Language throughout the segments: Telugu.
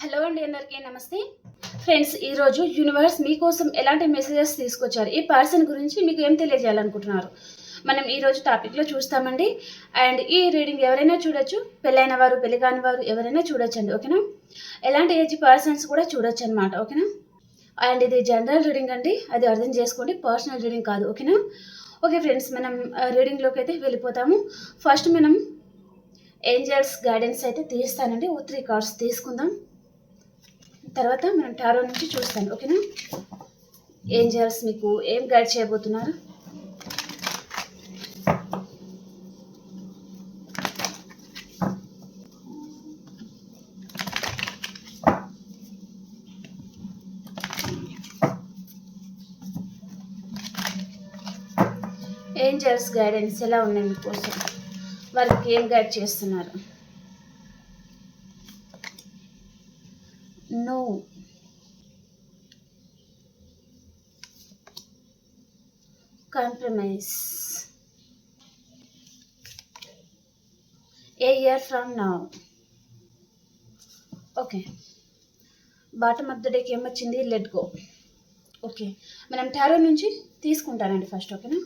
హలో అండి అందరికీ నమస్తే. ఫ్రెండ్స్ ఈరోజు యూనివర్స్ మీకోసం ఎలాంటి మెసేజెస్ తీసుకొచ్చారు? ఈ పర్సన్ గురించి మీకు ఏం తెలియజేయాలనుకుంటున్నారు? మనం ఈరోజు టాపిక్లో చూస్తామండి. అండ్ ఈ రీడింగ్ ఎవరైనా చూడొచ్చు పెళ్ళైన వారు పెళ్ళి కాని వారు ఎవరైనా చూడొచ్చండి ఓకేనా? ఎలాంటి ఏజ్ పర్సన్స్ కూడా చూడొచ్చు అనమాట ఓకేనా? అండ్ ఇది జనరల్ రీడింగ్ అండి. అది అర్థం చేసుకోండి పర్సనల్ రీడింగ్ కాదు ఓకేనా? ఓకే ఫ్రెండ్స్ మనం రీడింగ్లోకి అయితే వెళ్ళిపోతాము. ఫస్ట్ మనం ఏంజల్స్ గైడెన్స్ అయితే తీస్తానండి ఓ త్రీ కార్డ్స్ తీసుకుందాం. తర్వాత మనం టారో నుంచి చూస్తాను ఓకేనా? ఏంజల్స్ మీకు ఏం గైడ్ చేయబోతున్నారు? ఏంజల్స్ గైడెన్స్ ఎలా ఉన్నాయి మీకోసం వారికి ఏం గైడ్ చేస్తున్నారు no compromise a year from now okay bottom of the డేకి ఏమొచ్చింది? లెట్ గో ఓకే మనం టారో నుంచి తీసుకుంటానండి ఫస్ట్ ఓకేనా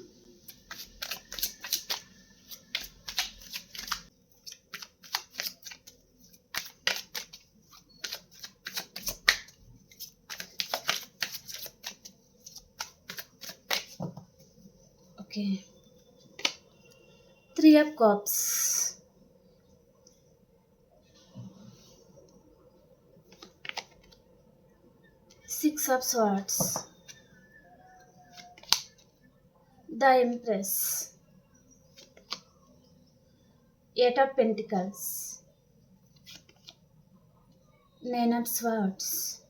Three of Cups. Six of Swords. The Empress. Eight of Pentacles. Nine of Swords.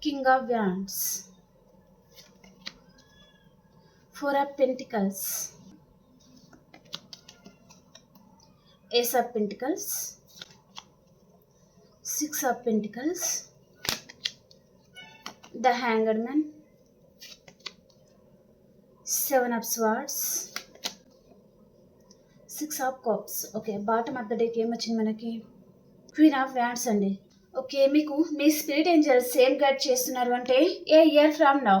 King of Wands. Four of pentacles ace of pentacles six of pentacles the hanger man seven of swords six of cups okay bottom of the deck ఏమొచ్చింది మనకి క్వీన్ ఆఫ్ వ్యాండ్స్ అండి ఓకే మీకు మీ స్పిరిట్ ఏంజల్ సేఫ్ గైడ్ చేస్తున్నారు అంటే ఏ ఇయర్ ఫ్రమ్ నౌ?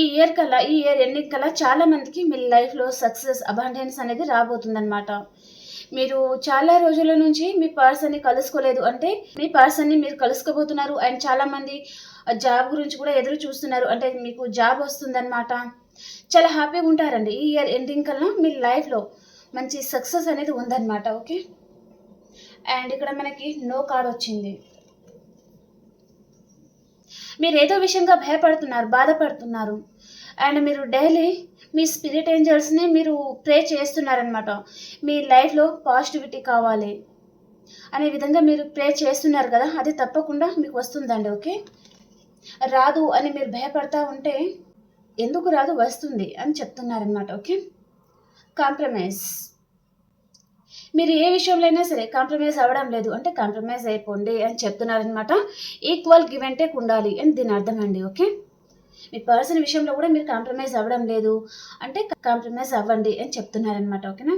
ఈ ఇయర్ కల్లా ఈ ఇయర్ ఎండింగ్ కల్లా చాలా మందికి మీ లైఫ్లో సక్సెస్ అబాండెన్స్ అనేది రాబోతుందన్నమాట. మీరు చాలా రోజుల నుంచి మీ పర్సన్ని కలుసుకోలేదు అంటే మీ పర్సన్ని మీరు కలుసుకోబోతున్నారు అండ్ చాలామంది జాబ్ గురించి కూడా ఎదురు చూస్తున్నారు అంటే మీకు జాబ్ వస్తుందన్నమాట. చాలా హ్యాపీగా ఉంటారండి. ఈ ఇయర్ ఎండింగ్ కల్లా మీ లైఫ్లో మంచి సక్సెస్ అనేది ఉందన్నమాట ఓకే? అండ్ ఇక్కడ మనకి నో కార్డ్ వచ్చింది. మీరు ఏదో విషయంగా భయపడుతున్నారు బాధపడుతున్నారు. అండ్ మీరు డైలీ మీ స్పిరిట్ ఏంజల్స్ని మీరు ప్రే చేస్తున్నారనమాట మీ లైఫ్లో పాజిటివిటీ కావాలి అనే విధంగా మీరు ప్రే చేస్తున్నారు కదా అది తప్పకుండా మీకు వస్తుందండి ఓకే? రాదు అని మీరు భయపడతా ఉంటే ఎందుకు రాదు? వస్తుంది అని చెప్తున్నారనమాట ఓకే? కాంప్రమైజ్. మీరు ఏ విషయంలో అయినా సరే కాంప్రమైజ్ అవ్వడం లేదు. అంటే కాంప్రమైజ్ అయిపోండి అని చెప్తున్నారనమాట ఈక్వల్ గివ్ అండ్ టేక్ ఉండాలి అని దీని అర్థం అండి ఓకే? మీ పర్సన్ విషయంలో కూడా మీరు కాంప్రమైజ్ అవ్వడం లేదు. అంటే కాంప్రమైజ్ అవ్వండి అని చెప్తున్నారనమాట ఓకేనా?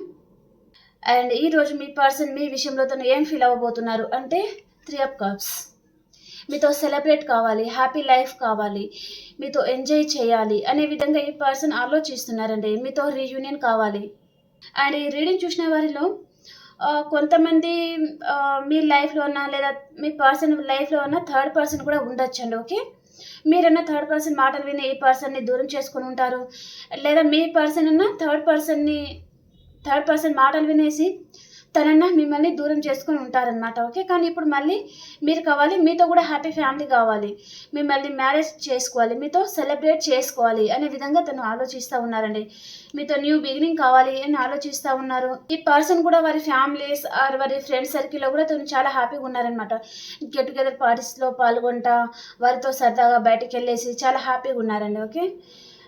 అండ్ ఈరోజు మీ పర్సన్ మీ విషయంలో తను ఏం ఫీల్ అవ్వబోతున్నారు అంటే త్రీ ఆఫ్ కప్స్ మీతో సెలబ్రేట్ కావాలి హ్యాపీ లైఫ్ కావాలి మీతో ఎంజాయ్ చేయాలి అనే విధంగా ఈ పర్సన్ ఆలోచిస్తున్నారండి. మీతో రీయూనియన్ కావాలి. అండ్ ఈ రీడింగ్ చూసిన వారిలో కొంతమంది మీ లైఫ్లో ఉన్న లేదా మీ పర్సన్ లైఫ్లో ఉన్న థర్డ్ పర్సన్ కూడా ఉండొచ్చండి ఓకే? మీరన్నా థర్డ్ పర్సన్ మాటలు విని ఈ పర్సన్ని దూరం చేసుకొని ఉంటారు లేదా మీ పర్సన్ అన్న థర్డ్ పర్సన్ని థర్డ్ పర్సన్ మాటలు వినేసి తనన్నా మిమ్మల్ని దూరం చేసుకొని ఉంటారనమాట ఓకే? కానీ ఇప్పుడు మళ్ళీ మీరు కావాలి మీతో కూడా హ్యాపీ ఫ్యామిలీ కావాలి. మిమ్మల్ని మ్యారేజ్ చేసుకోవాలి మీతో సెలబ్రేట్ చేసుకోవాలి అనే విధంగా తను ఆలోచిస్తూ ఉన్నారండి. మీతో న్యూ బిగినింగ్ కావాలి అని ఆలోచిస్తూ ఉన్నారు. ఈ పర్సన్ కూడా వారి ఫ్యామిలీస్ ఆర్ వారి ఫ్రెండ్ సర్కిల్లో కూడా తను చాలా హ్యాపీగా ఉన్నారనమాట గెట్ టుగెదర్ పార్టీస్లో పాల్గొంటా వారితో సరదాగా బయటకు వెళ్ళేసి చాలా హ్యాపీగా ఉన్నారండి ఓకే?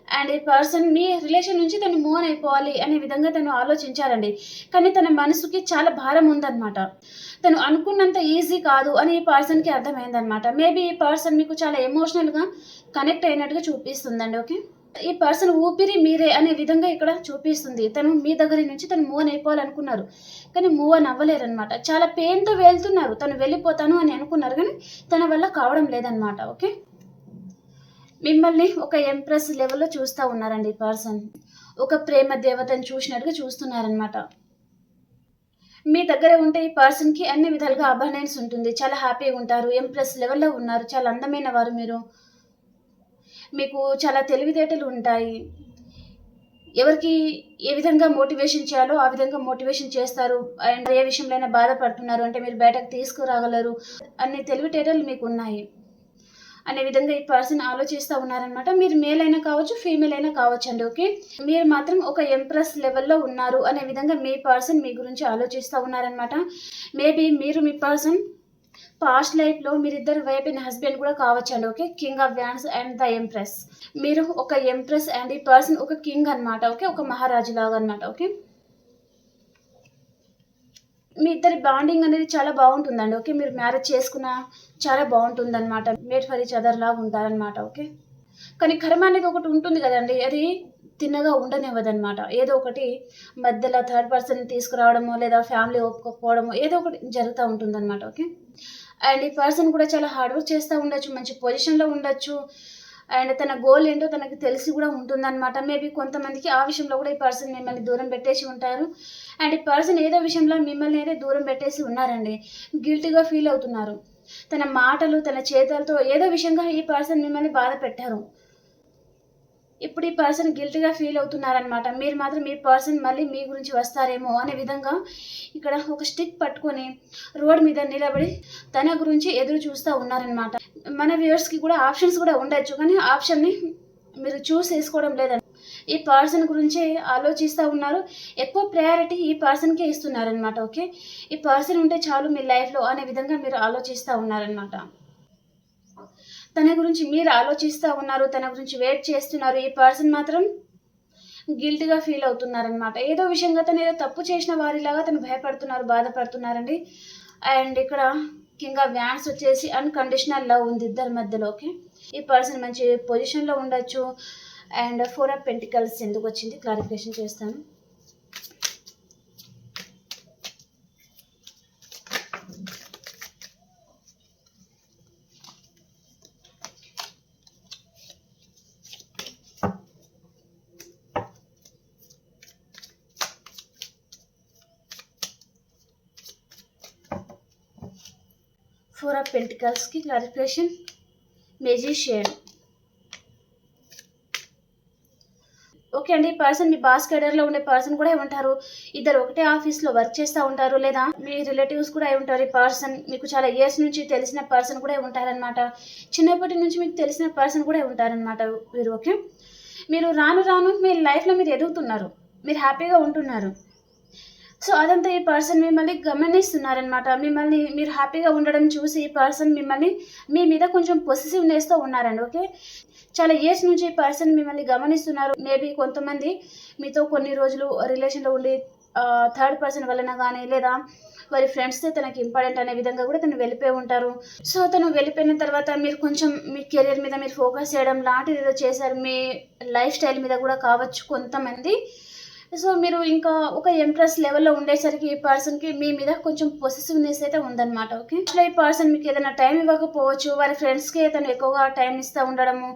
అండ్ ఈ పర్సన్ మీ రిలేషన్ నుంచి తను మూవ్ అయిపోవాలి అనే విధంగా తను ఆలోచించారండి. కానీ తన మనసుకి చాలా భారం ఉందన్నమాట. తను అనుకున్నంత ఈజీ కాదు అని ఈ పర్సన్కి అర్థమైందనమాట మేబీ ఈ పర్సన్ మీకు చాలా ఎమోషనల్గా కనెక్ట్ అయినట్టుగా చూపిస్తుందండి ఓకే ఈ పర్సన్ ఊపిరి మీరే అనే విధంగా ఇక్కడ చూపిస్తుంది. తను మీ దగ్గర నుంచి తను మూవ్ అయిపోవాలనుకున్నారు. కానీ మూవ్ అని అవ్వలేరు అనమాట చాలా పెయిన్తో వెళ్తున్నారు. తను వెళ్ళిపోతాను అని అనుకున్నారు. కానీ తన వల్ల కావడం లేదనమాట ఓకే మిమ్మల్ని ఒక ఎంప్రెస్ లెవెల్లో చూస్తూ ఉన్నారండి ఈ పర్సన్. ఒక ప్రేమ దేవతను చూసినట్టుగా చూస్తున్నారనమాట మీ దగ్గర ఉంటే ఈ పర్సన్కి అన్ని విధాలుగా అబర్నెన్స్ ఉంటుంది. చాలా హ్యాపీగా ఉంటారు. ఎంప్రెస్ లెవెల్లో ఉన్నారు. చాలా అందమైన వారు మీరు. మీకు చాలా తెలివితేటలు ఉంటాయి. ఎవరికి ఏ విధంగా మోటివేషన్ చేయాలో ఆ విధంగా మోటివేషన్ చేస్తారు. అండ్ ఏ విషయంలో బాధపడుతున్నారు అంటే మీరు బయటకు తీసుకురాగలరు. అన్ని తెలివితేటలు మీకు ఉన్నాయి. అనే విధంగా ఈ పర్సన్ ఆలోచిస్తూ ఉన్నారనమాట మీరు మేల్ అయినా కావచ్చు ఫీమేల్ అయినా కావచ్చు అండి ఓకే మీరు మాత్రం ఒక ఎంప్రెస్ లెవెల్లో ఉన్నారు అనే విధంగా మీ పర్సన్ మీ గురించి ఆలోచిస్తూ ఉన్నారనమాట మేబీ మీరు మీ పర్సన్ పాస్ట్ లైఫ్లో మీరిద్దరు వైఫ్ అండ్ హస్బెండ్ కూడా కావచ్చండి okay king of wands and the empress మీరు ఒక ఎంప్రెస్ అండ్ ఈ పర్సన్ ఒక కింగ్ అనమాట ఓకే ఒక మహారాజు లాగా అనమాట ఓకే మీ ఇద్దరి బాండింగ్ అనేది చాలా బాగుంటుందండి ఓకే? మీరు మ్యారేజ్ చేసుకున్న చాలా బాగుంటుంది అనమాట మేడ్ ఫర్ ఈచ్ అదర్ లాగా ఉంటారనమాట ఓకే? కానీ కర్మ అనేది ఒకటి ఉంటుంది కదండి అది తిన్నగా ఉండనివ్వదనమాట ఏదో ఒకటి మధ్యలో థర్డ్ పర్సన్ తీసుకురావడమో లేదా ఫ్యామిలీ ఒప్పుకోకపోవడమో ఏదో ఒకటి జరుగుతూ ఉంటుందన్నమాట ఓకే? అండ్ ఈ పర్సన్ కూడా చాలా హార్డ్ వర్క్ చేస్తూ ఉండొచ్చు మంచి పొజిషన్లో ఉండొచ్చు. అండ్ తన గోల్ ఏంటో తనకి తెలిసి కూడా ఉంటుందన్నమాట. మేబీ కొంతమందికి ఆ విషయంలో కూడా ఈ పర్సన్ మిమ్మల్ని దూరం పెట్టేసి ఉంటారు. అండ్ ఈ పర్సన్ ఏదో విషయంలో మిమ్మల్ని అయితే దూరం పెట్టేసి ఉన్నారండి. గిల్టీగా ఫీల్ అవుతున్నారు. తన మాటలు తన చేతలతో ఏదో విషయంగా ఈ పర్సన్ మిమ్మల్ని బాధ పెట్టారు. ఇప్పుడు ఈ పర్సన్ గిల్టీగా ఫీల్ అవుతున్నారనమాట మీరు మాత్రం ఈ పర్సన్ మళ్ళీ మీ గురించి వస్తారేమో అనే విధంగా ఇక్కడ ఒక స్టిక్ పట్టుకొని రోడ్ మీద నిలబడి తన గురించి ఎదురు చూస్తూ ఉన్నారనమాట మన వ్యూవర్స్కి కూడా ఆప్షన్స్ కూడా ఉండొచ్చు కానీ ఆప్షన్ని మీరు చూస్ చేసుకోవడం లేదండి. ఈ పర్సన్ గురించి ఆలోచిస్తూ ఉన్నారు. ఎక్కువ ప్రయారిటీ ఈ పర్సన్కే ఇస్తున్నారనమాట ఓకే ఈ పర్సన్ ఉంటే చాలు మీ లైఫ్లో అనే విధంగా మీరు ఆలోచిస్తూ ఉన్నారనమాట తన గురించి మీరు ఆలోచిస్తూ ఉన్నారు తన గురించి వెయిట్ చేస్తున్నారు ఈ పర్సన్ మాత్రం గిల్ట్గా ఫీల్ అవుతున్నారనమాట ఏదో విషయంగా తను ఏదో తప్పు చేసిన వారిలాగా తను భయపడుతున్నారు బాధపడుతున్నారండి. అండ్ ఇక్కడ ముఖ్యంగా వ్యాన్స్ వచ్చేసి అన్కండిషనల్ లవ్ ఉంది ఇద్దరి మధ్యలో ఓకే ఈ పర్సన్ మంచి పొజిషన్లో ఉండొచ్చు. అండ్ ఫోర్ ఆఫ్ పెంటికల్స్ ఎందుకు వచ్చింది? క్లారిఫికేషన్ చేస్తాను. ఫోర్ ఆఫ్ పెంటికల్స్కి క్లారిఫికేషన్ మెజిషియన్. ఓకే అండి పర్సన్ మీ బాస్ కెడర్లో ఉండే పర్సన్ కూడా ఉంటారు. ఇద్దరు ఒకటే ఆఫీస్లో వర్క్ చేస్తూ ఉంటారు లేదా మీ రిలేటివ్స్ కూడా అయి ఉంటారు. ఈ పర్సన్ మీకు చాలా ఇయర్స్ నుంచి తెలిసిన పర్సన్ కూడా ఉంటారనమాట చిన్నప్పటి నుంచి మీకు తెలిసిన పర్సన్ కూడా ఉంటారనమాట మీరు ఓకే? మీరు రాను రాను మీ లైఫ్లో మీరు ఎదుగుతున్నారు. మీరు హ్యాపీగా ఉంటున్నారు. సో అదంతా ఈ పర్సన్ మిమ్మల్ని గమనిస్తున్నారనమాట మిమ్మల్ని మీరు హ్యాపీగా ఉండడం చూసి ఈ పర్సన్ మిమ్మల్ని మీ మీద కొంచెం పొసిసివ్నెస్తో ఉన్నారండి ఓకే చాలా ఇయర్స్ నుంచి ఈ పర్సన్ మిమ్మల్ని గమనిస్తున్నారు. మేబీ కొంతమంది మీతో కొన్ని రోజులు రిలేషన్లో ఉండి థర్డ్ పర్సన్ వలన కానీ లేదా వారి ఫ్రెండ్స్తో తనకి ఇంపార్టెంట్ అనే విధంగా కూడా తను వెళ్ళిపోయి ఉంటారు. సో తను వెళ్ళిపోయిన తర్వాత మీరు కొంచెం మీ కెరీర్ మీద మీరు ఫోకస్ చేయడం లాంటిది ఏదో చేశారు. మీ లైఫ్ స్టైల్ మీద కూడా కావచ్చు కొంతమంది. సో మీరు ఇంకా ఒక ఎంప్రెస్ లెవెల్లో ఉండేసరికి ఈ పర్సన్కి మీ మీద కొంచెం పొసెసివ్నెస్ అయితే ఉందన్నమాట ఓకే? అసలు ఈ పర్సన్ మీకు ఏదైనా టైం ఇవ్వకపోవచ్చు వారి ఫ్రెండ్స్కి తను ఎక్కువగా టైం ఇస్తూ ఉండడము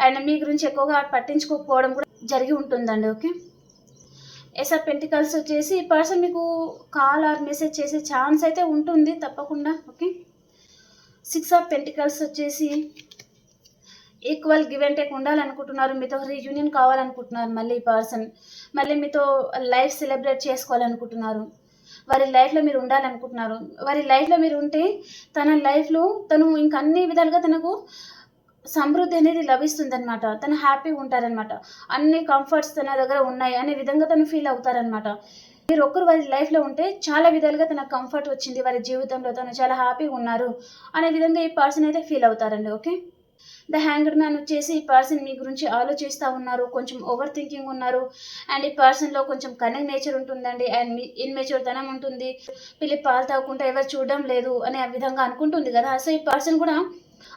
అండ్ మీ గురించి ఎక్కువగా పట్టించుకోకపోవడం కూడా జరిగి ఉంటుందండి ఓకే? ఎస్ఆర్ పెంటికల్స్ వచ్చేసి ఈ పర్సన్ మీకు కాల్ ఆర్ మెసేజ్ చేసే ఛాన్స్ అయితే ఉంటుంది తప్పకుండా ఓకే? సిక్స్ ఆఫ్ పెంటికల్స్ వచ్చేసి ఈక్వల్ గివ్ అండ్ టేక్ ఉండాలనుకుంటున్నారు. మీతో రీయూనియన్ కావాలనుకుంటున్నారు. మళ్ళీ ఈ పర్సన్ మళ్ళీ మీతో లైఫ్ సెలబ్రేట్ చేసుకోవాలనుకుంటున్నారు. వారి లైఫ్లో మీరు ఉండాలనుకుంటున్నారు. వారి లైఫ్లో మీరు ఉంటే తన లైఫ్లో తను ఇంక అన్ని విధాలుగా తనకు సమృద్ధి అనేది లభిస్తుంది అనమాట తను హ్యాపీగా ఉంటారనమాట అన్ని కంఫర్ట్స్ తన దగ్గర ఉన్నాయి అనే విధంగా తను ఫీల్ అవుతారనమాట మీరు ఒక్కరు వారి లైఫ్లో ఉంటే చాలా విధాలుగా తన కంఫర్ట్ వచ్చింది. వారి జీవితంలో తను చాలా హ్యాపీగా ఉన్నారు అనే విధంగా ఈ పర్సన్ అయితే ఫీల్ అవుతారండి. ఓకే ద హ్యాంగర్ మ్యాన్ వచ్చేసి ఈ పర్సన్ మీ గురించి ఆలోచిస్తూ ఉన్నారు కొంచెం ఓవర్ థింకింగ్ ఉన్నారు. అండ్ ఈ పర్సన్లో కొంచెం కనెక్ట్ నేచర్ ఉంటుందండి. అండ్ ఇన్మెచ్యూర్ తనం ఉంటుంది. పిల్లి పాలు తాగకుండా ఎవరు చూడడం లేదు అనే విధంగా అనుకుంటుంది కదా. సో ఈ పర్సన్ కూడా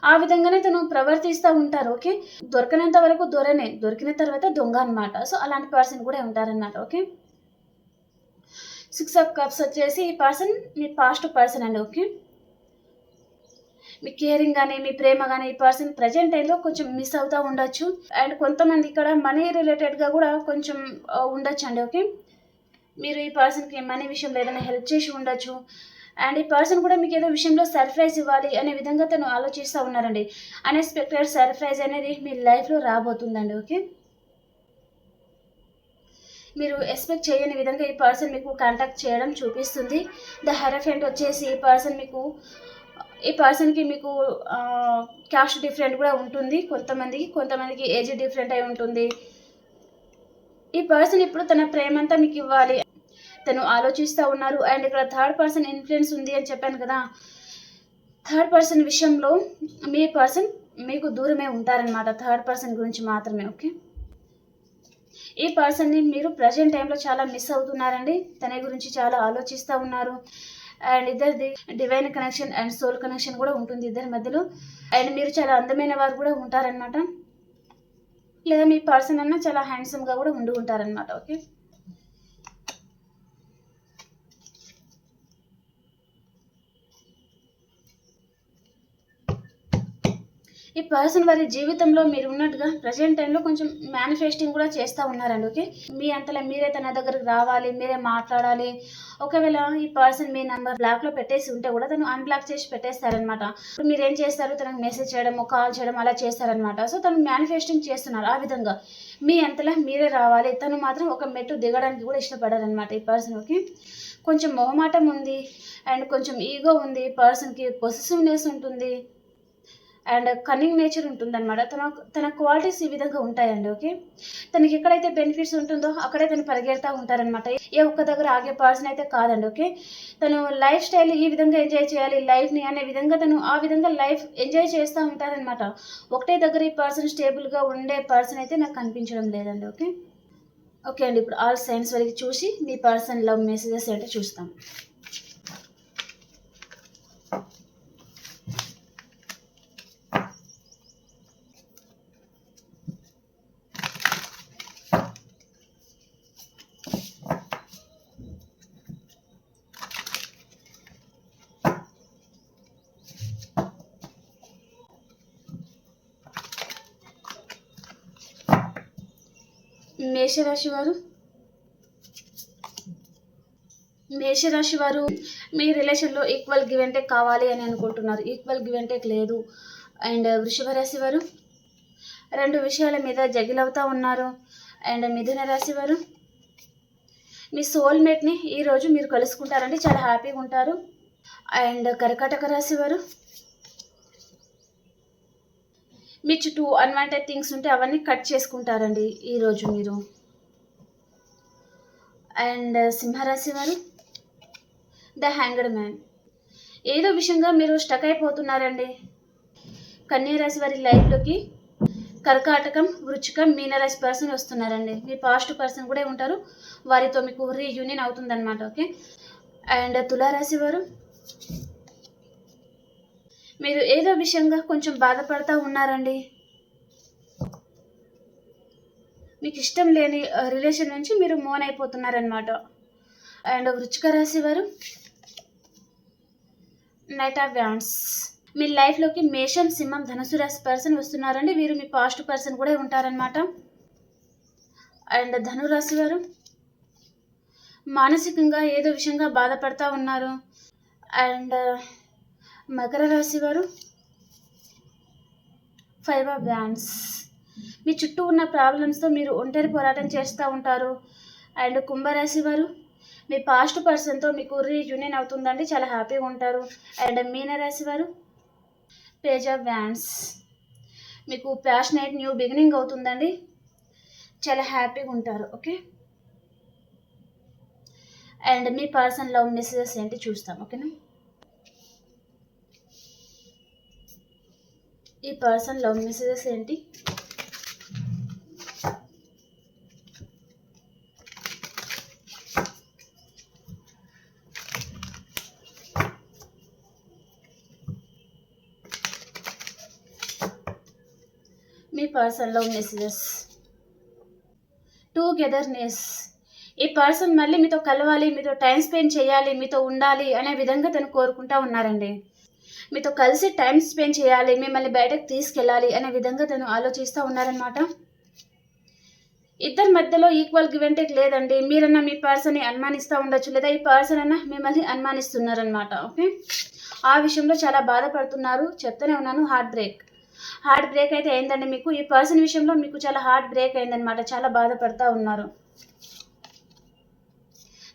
ఆ విధంగానే తను ప్రవర్తిస్తూ ఉంటారు ఓకే దొరకనంత వరకు దొరనే దొరికిన తర్వాత దొంగ అనమాట సో అలాంటి పర్సన్ కూడా ఉంటారన్నమాట ఓకే సిక్స్ ఆఫ్ కప్స్ వచ్చేసి ఈ పర్సన్ మీ పాస్ట్ పర్సన్ అండి ఓకే మీ కేరింగ్ కానీ మీ ప్రేమ కానీ ఈ పర్సన్ ప్రజెంట్ టైంలో కొంచెం మిస్ అవుతూ ఉండొచ్చు. అండ్ కొంతమంది ఇక్కడ మనీ రిలేటెడ్గా కూడా కొంచెం ఉండొచ్చు అండి ఓకే మీరు ఈ పర్సన్కి మనీ విషయంలో ఏదైనా హెల్ప్ చేసి ఉండొచ్చు. అండ్ ఈ పర్సన్ కూడా మీకు ఏదో విషయంలో సర్ప్రైజ్ ఇవ్వాలి అనే విధంగా తను ఆలోచిస్తూ ఉన్నారండి. అన్ఎక్స్పెక్టెడ్ సర్ప్రైజ్ అనేది మీ లైఫ్లో రాబోతుందండి ఓకే మీరు ఎక్స్పెక్ట్ చేయని విధంగా ఈ పర్సన్ మీకు కాంటాక్ట్ చేయడం చూపిస్తుంది. ద హెరఫెంట్ వచ్చేసి ఈ పర్సన్ మీకు ఈ పర్సన్కి మీకు క్యాస్ట్ డిఫరెంట్ కూడా ఉంటుంది. కొంతమందికి కొంతమందికి ఏజ్ డిఫరెంట్ అయి ఉంటుంది. ఈ పర్సన్ ఇప్పుడు తన ప్రేమంతా మీకు ఇవ్వాలి. తను ఆలోచిస్తూ ఉన్నారు. అండ్ ఇక్కడ థర్డ్ పర్సన్ ఇన్ఫ్లుయెన్స్ ఉంది అని చెప్పాను కదా. థర్డ్ పర్సన్ విషయంలో మీ పర్సన్ మీకు దూరమే ఉంటారనమాట థర్డ్ పర్సన్ గురించి మాత్రమే ఓకే ఈ పర్సన్ని మీరు ప్రజెంట్ టైంలో చాలా మిస్ అవుతున్నారండి. తన గురించి చాలా ఆలోచిస్తూ ఉన్నారు. అండ్ ఇద్దరిది divine connection and soul connection కూడా ఉంటుంది ఇద్దరి మధ్యలో. అండ్ మీరు చాలా అందమైన వారు కూడా ఉంటారనమాట లేదా మీ పర్సన్ అన్న చాలా హ్యాండ్సమ్గా కూడా ఉండి ఉంటారనమాట ఓకే? ఈ పర్సన్ వారి జీవితంలో మీరు ఉన్నట్టుగా ప్రజెంట్ టైంలో కొంచెం మేనిఫెస్టింగ్ కూడా చేస్తూ ఉన్నారండి ఓకే మీ అంతలో మీరే తన దగ్గరకు రావాలి మీరే మాట్లాడాలి. ఒకవేళ ఈ పర్సన్ మీ నెంబర్ బ్లాక్లో పెట్టేసి ఉంటే కూడా తను అన్బ్లాక్ చేసి పెట్టేస్తారనమాట ఇప్పుడు మీరు ఏం చేస్తారు? తనకు మెసేజ్ చేయడం కాల్ చేయడం అలా చేస్తారనమాట సో తను మేనిఫెస్టింగ్ చేస్తున్నారు ఆ విధంగా. మీ అంతలా మీరే రావాలి. తను మాత్రం ఒక మెట్టు దిగడానికి కూడా ఇష్టపడారనమాట ఈ పర్సన్ ఓకే కొంచెం మొహమాటం ఉంది అండ్ కొంచెం ఈగో ఉంది పర్సన్కి పొసెసివ్నెస్ ఉంటుంది. అండ్ కన్నింగ్ నేచర్ ఉంటుందన్నమాట. తన తన క్వాలిటీస్ ఈ విధంగా ఉంటాయండి ఓకే? తనకి ఎక్కడైతే బెనిఫిట్స్ ఉంటుందో అక్కడే తను పరిగెడతా ఉంటారనమాట ఏ ఒక్క దగ్గర ఆగే పర్సన్ అయితే కాదండి ఓకే? తను లైఫ్ స్టైల్ ఈ విధంగా ఎంజాయ్ చేయాలి లైఫ్ని అనే విధంగా తను ఆ విధంగా లైఫ్ ఎంజాయ్ చేస్తూ ఉంటారనమాట ఒకటే దగ్గర ఈ పర్సన్ స్టేబుల్గా ఉండే పర్సన్ అయితే నాకు కనిపించడం లేదండి ఓకే? ఓకే అండి ఇప్పుడు ఆల్ సైన్స్ వరకు చూసి మీ పర్సన్ లవ్ మెసేజెస్ ఏంటో చూస్తాం. మేషరాశి వారు మేషరాశి వారు మీ రిలేషన్లో ఈక్వల్ గివ్ అండ్ టేక్ కావాలి అని అనుకుంటున్నారు. ఈక్వల్ గివ్ అండ్ టేక్ లేదు. అండ్ వృషభ రాశి వారు రెండు విషయాల మీద జగిలవుతూ ఉన్నారు. అండ్ మిథున రాశి వారు మీ సోల్మేట్ని ఈరోజు మీరు కలుసుకుంటారంటే చాలా హ్యాపీగా ఉంటారు. అండ్ కర్కాటక రాశి వారు మీ చుట్టూ అన్వాంటెడ్ థింగ్స్ ఉంటే అవన్నీ కట్ చేసుకుంటారండి ఈరోజు మీరు. అండ్ uh, సింహరాశి వారు ద హ్యాంగడ్ మ్యాన్. ఏదో విషయంగా మీరు స్టక్ అయిపోతున్నారండి. కన్యారాశి వారి లైఫ్లోకి కర్కాటకం వృచ్చికం మీనరాశి పర్సన్ వస్తున్నారండి. మీ పాస్ట్ పర్సన్ కూడా ఉంటారు. వారితో మీకు రీయూనియన్ అవుతుందన్నమాట ఓకే? అండ్ తులారాశి వారు మీరు ఏదో విషయంగా కొంచెం బాధపడతా ఉన్నారండి. మీకు ఇష్టం లేని రిలేషన్ నుంచి మీరు మోన్ అయిపోతున్నారనమాట అండ్ వృచ్చిక రాశి వారు నైట్ ఆఫ్ వ్యాన్స్ మీ లైఫ్లోకి మేషం సింహం ధనుసు రాశి పర్సన్ వస్తున్నారండి. వీరు మీ పాస్ట్ పర్సన్ కూడా ఉంటారనమాట అండ్ ధనురాశి వారు మానసికంగా ఏదో విషయంగా బాధపడతా ఉన్నారు. అండ్ మకర రాశి వారు ఫైవ్ ఆఫ్ బ్యాండ్స్ మీ చుట్టూ ఉన్న ప్రాబ్లమ్స్తో మీరు ఒంటరి పోరాటం చేస్తూ ఉంటారు. అండ్ కుంభరాశి వారు మీ పాస్ట్ పర్సన్తో మీకు రీయూనియన్ అవుతుందండి చాలా హ్యాపీగా ఉంటారు. అండ్ మీనరాశి వారు పేజ్ ఆఫ్ వ్యాన్స్ మీకు ప్యాషనేట్ న్యూ బిగినింగ్ అవుతుందండి. చాలా హ్యాపీగా ఉంటారు ఓకే అండ్ మీ పర్సన్ లవ్ మెసేజెస్ ఏంటి చూస్తాం ఓకేనా ఈ పర్సన్ లవ్ మెసేజెస్ ఏంటి? ఈ పర్సన్లో మెసేజెస్ టుగెదర్నెస్ ఈ పర్సన్ మళ్ళీ మీతో కలవాలి మీతో టైం స్పెండ్ చేయాలి మీతో ఉండాలి అనే విధంగా తను కోరుకుంటా ఉన్నారండి. మీతో కలిసి టైం స్పెండ్ చేయాలి మిమ్మల్ని బయటకు తీసుకెళ్ళాలి అనే విధంగా తను ఆలోచిస్తూ ఉన్నారనమాట ఇద్దరి మధ్యలో ఈక్వల్ గివ్ అండ్ టేక్ లేదండి. మీరన్నా మీ పర్సన్ని అనుమానిస్తూ ఉండొచ్చు లేదా ఈ పర్సన్ అన్న మిమ్మల్ని అనుమానిస్తున్నారనమాట ఓకే? ఆ విషయంలో చాలా బాధపడుతున్నారు. చెప్తూనే ఉన్నాను హార్ట్ బ్రేక్ హార్ట్ బ్రేక్ అయితే అయిందండి మీకు. ఈ పర్సన్ విషయంలో మీకు చాలా హార్ట్ బ్రేక్ అయిందనమాట చాలా బాధపడుతూ ఉన్నారు.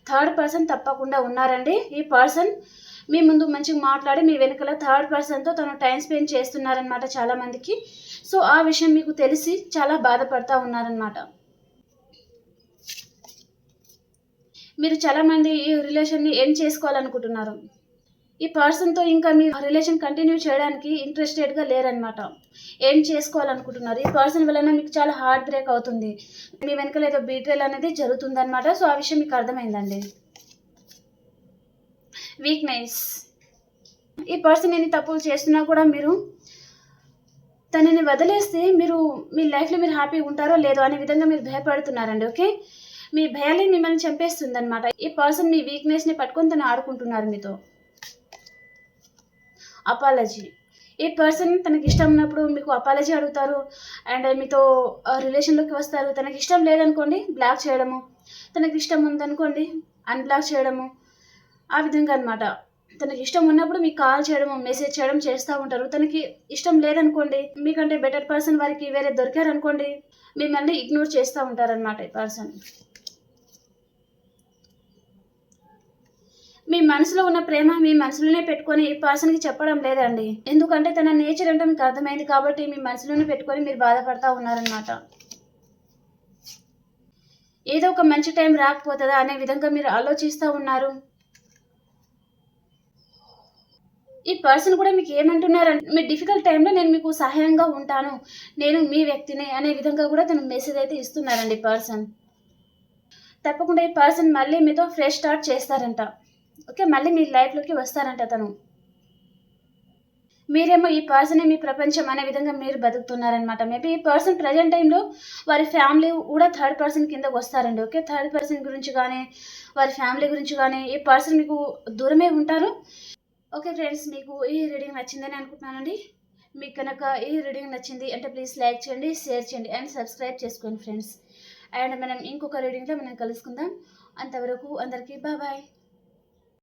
థర్డ్ పర్సన్ తప్పకుండా ఉన్నారండి. ఈ పర్సన్ మీ ముందు మంచిగా మాట్లాడి మీ వెనుకల థర్డ్ పర్సన్తో తను టైం స్పెండ్ చేస్తున్నారనమాట చాలామందికి సో ఆ విషయం మీకు తెలిసి చాలా బాధపడుతూ ఉన్నారనమాట మీరు చాలామంది ఈ రిలేషన్ని ఎండ్ చేసుకోవాలనుకుంటున్నారు. ఈ పర్సన్తో ఇంకా మీ రిలేషన్ కంటిన్యూ చేయడానికి ఇంట్రెస్టెడ్గా లేరనమాట ఏం చేసుకోవాలనుకుంటున్నారు? ఈ పర్సన్ వలన మీకు చాలా హార్ట్ బ్రేక్ అవుతుంది. మీ వెనకాల ఏదో బీట్రేల్ అనేది జరుగుతుందనమాట సో ఆ విషయం మీకు అర్థమైందండి. వీక్నెస్ ఈ పర్సన్ ఎన్ని తప్పులు చేస్తున్నా కూడా మీరు తనని వదిలేస్తే మీరు మీ లైఫ్లో మీరు హ్యాపీగా ఉంటారో లేదో అనే విధంగా మీరు భయపడుతున్నారండి ఓకే? మీ భయాలే మిమ్మల్ని చంపేస్తుంది అనమాట ఈ పర్సన్ మీ వీక్నెస్ని పట్టుకొని తను ఆడుకుంటున్నారు మీతో. అపాలజీ ఈ పర్సన్ తనకి ఇష్టం ఉన్నప్పుడు మీకు అపాలజీ అడుగుతారు? అండ్ మీతో రిలేషన్లోకి వస్తారు. తనకి ఇష్టం లేదనుకోండి బ్లాక్ చేయడము. తనకి ఇష్టం ఉందనుకోండి అన్బ్లాక్ చేయడము. ఆ విధంగా అనమాట తనకి ఇష్టం ఉన్నప్పుడు మీకు కాల్ చేయడం మెసేజ్ చేయడం చేస్తూ ఉంటారు. తనకి ఇష్టం లేదనుకోండి మీకంటే బెటర్ పర్సన్ వారికి వేరే దొరికారనుకోండి మిమ్మల్ని ఇగ్నోర్ చేస్తూ ఉంటారనమాట ఈ పర్సన్ మీ మనసులో ఉన్న ప్రేమ మీ మనసులోనే పెట్టుకొని ఈ పర్సన్కి చెప్పడం లేదండి. ఎందుకంటే తన నేచర్ అంటే మీకు అర్థమైంది కాబట్టి మీ మనసులోనే పెట్టుకొని మీరు బాధపడతా ఉన్నారనమాట ఏదో ఒక మంచి టైం రాకపోతుందా అనే విధంగా మీరు ఆలోచిస్తూ ఉన్నారు. ఈ పర్సన్ కూడా మీకు ఏమంటున్నారంటే మీ డిఫికల్ట్ టైంలో నేను మీకు సహాయంగా ఉంటాను. నేను మీ వ్యక్తిని అనే విధంగా కూడా తను మెసేజ్ అయితే ఇస్తున్నారండి పర్సన్ తప్పకుండా ఈ పర్సన్ మళ్ళీ మీతో ఫ్రెష్ స్టార్ట్ చేస్తారంట. ఓకే మళ్ళీ మీ లైఫ్లోకి వస్తారంట తను. మీరేమో ఈ పర్సనే మీ ప్రపంచం అనే విధంగా మీరు బతుకుతున్నారనమాట మేబీ ఈ పర్సన్ ప్రజెంట్ టైంలో వారి ఫ్యామిలీ కూడా థర్డ్ పర్సన్ కిందకు వస్తారండి ఓకే? థర్డ్ పర్సన్ గురించి కానీ వారి ఫ్యామిలీ గురించి కానీ ఈ పర్సన్ మీకు దూరమే ఉంటారు. ఓకే ఫ్రెండ్స్ మీకు ఈ రీడింగ్ నచ్చిందని అనుకుంటున్నానండి. మీకు కనుక ఈ రీడింగ్ నచ్చింది అంటే ప్లీజ్ లైక్ చేయండి షేర్ చేయండి అండ్ సబ్స్క్రైబ్ చేసుకోండి ఫ్రెండ్స్ అండ్ మనం ఇంకొక రీడింగ్లో మనం కలుసుకుందాం. అంతవరకు అందరికీ బాయ్